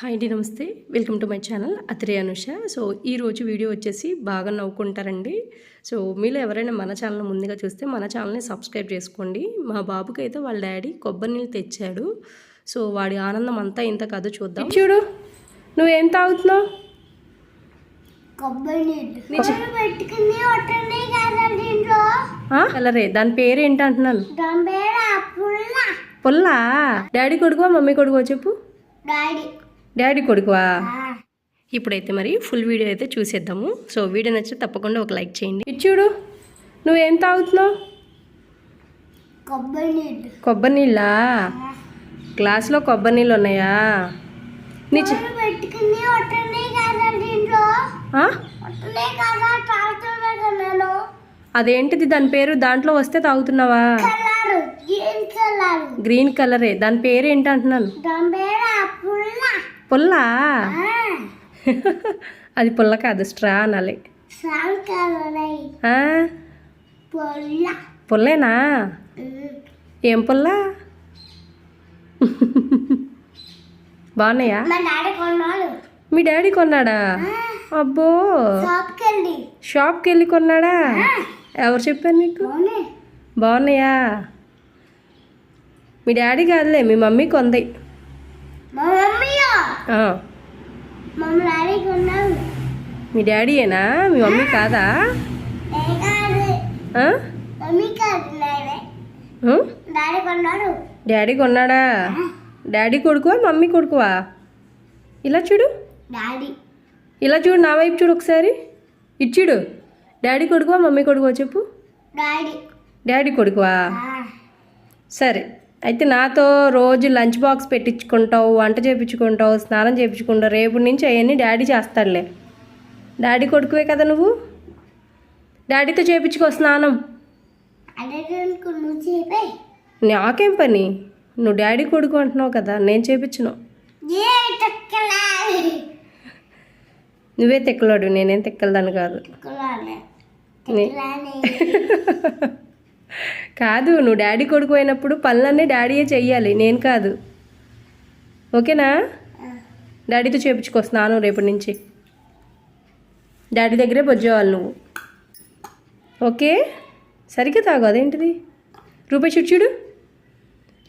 Hi అండి నమస్తే. Welcome to my channel Athre Anusha. So ఈ రోజు వీడియో వచ్చేసి బాగా నవ్వుకుంటారండి. సో మీలో ఎవరైనా మన ఛానల్ ముందుగా చూస్తే మన ఛానల్ని సబ్స్క్రైబ్ చేసుకోండి. మా బాబుకి అయితే వాళ్ళ డాడీ కొబ్బరి నీళ్ళు తెచ్చాడు. సో వాడి ఆనందం అంతా ఇంత కాదు చూద్దాం. చూడు. నువ్వు తాగుతున్నావు? కలరే దాని పేరు ఏంటి అంటున్నాను పుల్ల. పొల్లా? డాడీ కొడుకువా మమ్మీ కొడుకువా చెప్పు. డాడీ. డాడీ కొడుకువా ఇప్పుడైతే మరి ఫుల్ వీడియో అయితే చూసేద్దాము. సో వీడియో నచ్చితే తప్పకుండా ఒక లైక్ చేయండి. చూడు నువ్వేం తాగుతున్నావు? కొబ్బరి నీళ్ళు. కొబ్బరి నీళ్ళా? గ్లాస్లో కొబ్బరి నీళ్ళు ఉన్నాయా? నీ అదేంటిది? దాని పేరు దాంట్లో వస్తే తాగుతున్నావా? Green colour. దాని పేరు ఏంటి అంటున్నాను పుల్ల? అది పుల్ల కాదు స్ట్రా అనాలి. పుల్లేనా? ఏం పుల్ల? బాగున్నాయా? మా డాడీ కొన్నాడు. అబ్బో. షాప్కి వెళ్ళి కొన్నాడా? ఎవరు చెప్పారు నీకు? బాగున్నాయా. మీ డాడీ కాదులే మీ మమ్మీ కొంది. మా డాడీయేనా? మీ మమ్మీ కాదా? డాడీ కొన్నాడు. డాడీ కొడుకువా మమ్మీ కొడుకువా? ఇలా చూడు. డాడీ. ఇలా చూడు నా వైపు చూడు ఒకసారి. ఇటు చూడు. డాడీ కొడుకువా మమ్మీ కొడుకువా చెప్పు. డాడీ. కొడుకువా? సరే. అయితే నాతో రోజు లంచ్ బాక్స్ పెట్టించుకుంటావు వంట చేయించుకుంటావు స్నానం చేయించుకుంటావు రేపు నుంచి అవన్నీ డాడీ చేస్తాడులే. డాడీ కొడుకువే కదా నువ్వు? డాడీతో చేయించుకో స్నానం. నాకేం పని? నువ్వు డాడీ కొడుకు అంటున్నావు కదా నేను చేయించను నువ్వే తెక్కలాడు నేనేం తెక్కలదాన్ని కాదు. కాదు నువ్వు డాడీ కొడుకు అయినప్పుడు పనులన్నీ డాడీయే చెయ్యాలి. నేను కాదు. ఓకేనా? డాడీతో చేపించుకో స్నానం రేపటి నుంచి. డాడీ దగ్గరే పొజ్జేవాలి నువ్వు. ఓకే? సరిగ్గా తాగు అదేంటిది? రూపాయి చూడు చూడు.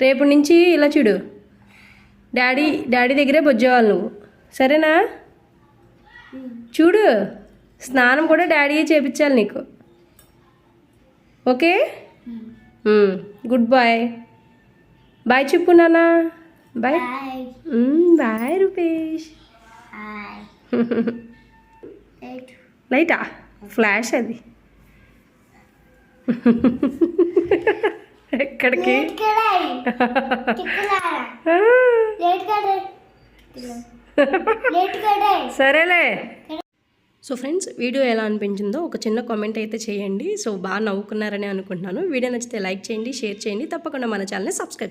రేపటి నుంచి ఇలా చూడు. డాడీ డాడీ దగ్గరే పొజ్జేవాలి నువ్వు. సరేనా? చూడు. స్నానం కూడా డాడీయే చేపించాలి నీకు. ఓకే. గుడ్ బాయ్ బాయ్ చెప్పు నాన్న బాయ్ బాయ్ రూపేష్ లైటా ఫ్లాష్ అది. ఎక్కడికి? సరేలే. సో ఫ్రెండ్స్ వీడియో ఎలా అనిపించిందో ఒక చిన్న కామెంట్ అయితే చేయండి. సో బాగా నవ్వుకున్నారని అనుకుంటున్నాను. వీడియో నచ్చితే లైక్ చేయండి షేర్ చేయండి. తప్పకుండా మన ఛానల్ని సబ్స్క్రైబ్